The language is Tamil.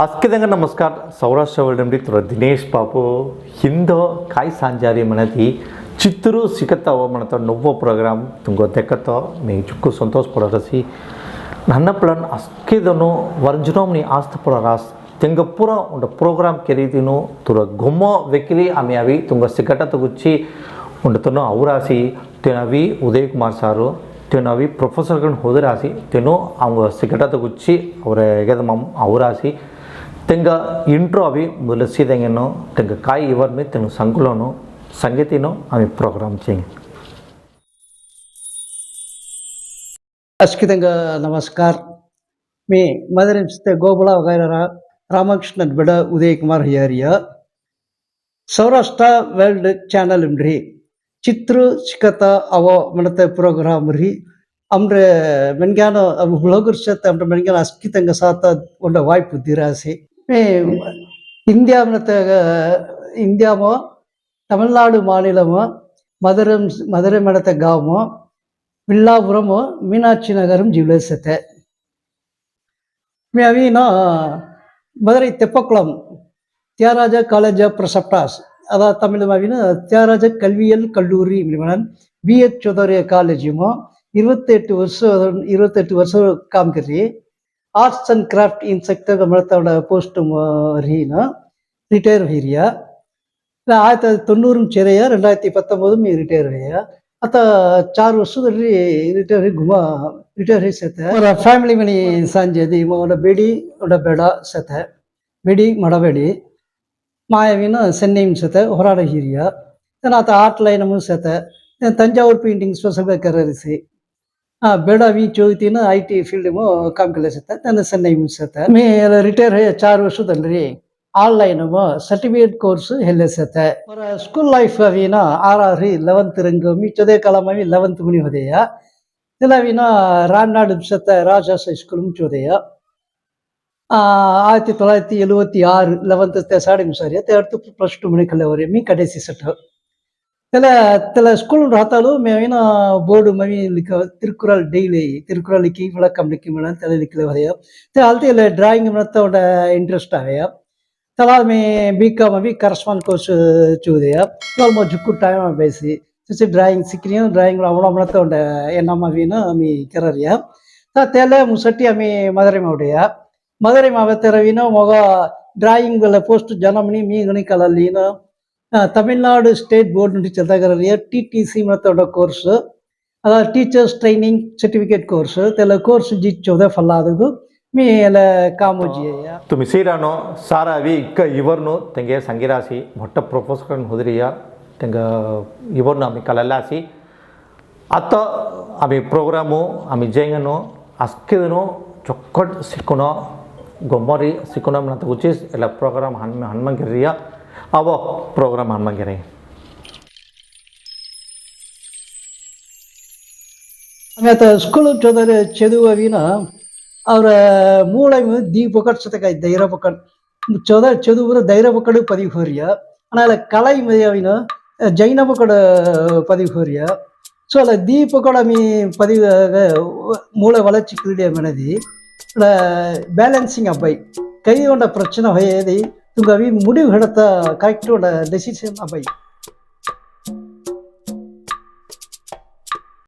అస్కితంగా నమస్కార్. సౌరాష్ట్ర వరల్డ్ ఎండి తర్వాత దినేష్ బాబు. హిందో కాయ్ సాంచార్యం అనేది చిత్తూరు సిఖతో మనతో నువ్వో ప్రోగ్రామ్ ఇంకో దెక్కతో నేను చుక్కు సంతోషపడరసి. నన్నప్పుడు అస్కితను వర్జనం ఆస్తపడ రాస్. తెంగపుర ఉండ ప్రోగ్రాం కెరీదిను తుర గుమ్మ వెకిలి ఆమె అవి తుంగ సిగ్గటత గుచ్చి ఉండతను అవురాసి తినవి ఉదయ్ కుమార్ సారు. తినవి ప్రొఫెసర్ గారిని హోదరాసి. తిను అవు సిగ్గటత గుచ్చి అవురగదమ్మ అవురాసి ತೆಂಗ ಇಂಟ್ರೋ ಅವಿ ಮುಲಸಿದಂಗೆನೋ ತೆಂಗ ಕಾಯಿ ಇವರ್ ಮೇ ತೆಂಗ ಸಂಕುಲನೋ ಸಂಗೀತಿನೋ ಅವಿ ಪ್ರೋಗ್ರಾಮ್ ಚೇಂಗ್ అస్కితంగా నమస్కార్. మీ మదరించితే గోబుల వగైరా రామకృష్ణన్ బిడ ఉదయ్ కుమార్ హియారియా సౌరాష్ట్ర వరల్డ్ ఛానల్ రి చిత్రు చికత అవో మనత ప్రోగ్రామ్ రి అమ్ర మెన్గాన బ్లోగర్ చేత అమ్ర మెన్గాన అస్కితంగా సాత ఉండ వాయిపు దిరాసి. இந்தியாவினத்தை இந்தியாவோ தமிழ்நாடு மாநிலமும் மதுரம் மதுரை மடத்த காமோ வில்லாபுரமோ மீனாட்சி நகரம் ஜிவலேசத்தை மீனா மதுரை தெப்பக்குளம் தியாகராஜா காலேஜ் ஆஃப் பிரசப்டாஸ் அதாவது தமிழ் மாவின்னு தியாகராஜா கல்வியல் கல்லூரி நிறுவனம் பிஎச் சுதரிய காலேஜுமோ இருபத்தெட்டு வருஷம் இருபத்தெட்டு வருஷம் காமிக்கிறீ arts and craft in sector ಮಳತಾವಡ post Reena retire ஹீரியா ಆಯ್ತು ತೊಣ್ಣೂರು ಚೆರೆಯ ರೆಂಡಾಯಿರತ್ತಿ ಪತ್ತೊಂಬತ್ತು ಮೀ ರಿಟೈರ್ ಹಯ್ಯ ಅತ್ತ ಚಾರು ವರ್ಷದಲ್ಲಿ ರಿಟೈರ್ ಗುಮಾ ರಿಟೈರ್ ಹೈ ಸತೆ ಅವರ ಫ್ಯಾಮಿಲಿ ಮನಿ ಸಂಜೆದಿ ಅವನ ಬೇಡಿ ಅವನ ಬೇಡ ಸತೆ ಬೇಡಿ ಮಡಬೇಡಿ ಮಾಯವಿನ சென்னையும் சத்த ஹொராட ஹீரியா ஆத்த ஆர்ட் லைனமும் சத்த தஞ்சாவூர் பெயிண்டிங் ஸ்பெஷல் கரரிசி ಬೇಡಾವಿ ಚೋಗ್ತೀನ ಐ ಟಿ ಫೀಲ್ಡಿಮು ಕಾಮ್ ಕಲಿಸುತ್ತೆ ನನ್ನ ಸಣ್ಣ ಮುಗಿಸುತ್ತೆ ಮೇ ರಿಟೈರ್ ಚಾರ್ ವರ್ಷದಲ್ಲಿ ಆನ್ಲೈನ್ ಸರ್ಟಿಫಿಕೇಟ್ ಕೋರ್ಸ್ ಹೆಲ್ಲಿಸುತ್ತೆ ಸ್ಕೂಲ್ ಲೈಫ್ ಅವಿನ ಆರ್ ಆರ್ ಲೆವೆಂತ್ ರಂಗಮಿ ಚೊದೇ ಕಲಾಮಿ ಲೆವೆಂತ್ ಮುನಿ ಹೋದೆಯ ಇಲ್ಲವಿನ ರಾಮ್ನಾಡು ಸತ್ತ ರಾಜಾಸ್ ಹೈಸ್ಕೂಲ್ ಮುಚ್ಚೋದೆಯ ஆயிரத்தி தொள்ளாயிரத்தி எழுவத்தி ஆறு லெவன்த்து சாடி சாரி அடுத்து ப்ளஸ் டூ மணி கல்லூரி மீ கடைசி சட்டம் తెల తెల స్కూల్ రాతాలు మేమైనా బోర్డు మవి లిక్క తిరుకురల్ డైలీ తిరుకురల్ లిక్కి விளக்கம் లిక్కి మేడం తెల లిక్కలే వదయా తే అల్తే ఇలా డ్రాయింగ్ మనతోడ ఇంట్రెస్ట్ ఆవయా తలా మే బీకామ్ అవి కరస్పాండ్ కోర్స్ చూదయా తోల్మో జుక్కు టైం బేసి చూసి డ్రాయింగ్ సిక్కినా డ్రాయింగ్ అవడం మనతోడ ఎన్నమ్మ వీను మీ కెరరియా తా తెల ముసట్టి అమి మధురై మావుడయా మధురై మావతెరవినో మొగ ಡ್ರಾಯಿಂಗ್ ಎಲ್ಲ ಪೋಸ್ಟ್ ಜನಮನಿ ಮೀಗಣಿ ಕಲಲ್ಲಿನ தமிழ்நாடு ஸ்டேட் போர்டு నుండి చెందగలిగే టీటీసీ మనతో కోర్సు అలా టీచర్స్ ట్రైనింగ్ సర్టిఫికేట్ కోర్సు తెల కోర్సు జిచ్చోదే ఫల్లాదుగు మీ ఎలా ಕಾಮೋಜಿಯ ತುಮಿ ಸೀರಾನು ಸಾರಾವಿ ಇಕ್ಕ ಇವರ್ನು ತೆಂಗೆ ಸಂಗಿರಾಸಿ ಮೊಟ್ಟ ಪ್ರೊಫೆಸರ್ನ ಹುದುರಿಯ ತೆಂಗ ಇವರ್ನು ಆಮಿ ಕಲಲಾಸಿ ಅತ್ತ ಆಮಿ ಪ್ರೋಗ್ರಾಮು ಆಮಿ ಜೇಂಗನು ಅಸ್ಕಿದನು ಚೊಕ್ಕಟ್ ಸಿಕ್ಕುನೋ ಗೊಮ್ಮರಿ ಸಿಕ್ಕುನೋ ಅಂತ ಉಚಿಸ್ ಎಲ್ಲ ಪ್ರೋಗ್ರಾಮ್ ಹನ್ಮ ಹನುಮಂಗಿರಿಯ ಅವೋ ಪ್ರೋಗ್ರಾಮ್ ಹನುಮಂಗಿರಿ ಆಮೇಲೆ ಸ್ಕೂಲ್ ಚೋದರೆ ಚದುವವಿನ ಅವರ ಮೂಳೆ ದಿ ಪೊಕಟ್ ಸತಕ ಧೈರ್ಯ ಪೊಕಟ್ ಚೋದ ಚದುವುರ ಧೈರ್ಯ ಪೊಕಡು ಪದಿ ಹೋರಿಯ ಆಮೇಲೆ ಕಲೈ ಮದಿಯವಿನ ಜೈನ ಪೊಕಡ ಪದಿ ಹೋರಿಯ ಸೊ ಅಲ್ಲ ದಿ ಪೊಕಡ ಮೀ ಪದಿ ಮೂಳೆ வளர்ச்சி கிரீடிய மனதி பேலன்சிங் அப்பாய் கை கொண்ட பிரச்சனை வயதி துங்க முடிவுகளை கரெக்டோட டெசிஷன் அப்பாய்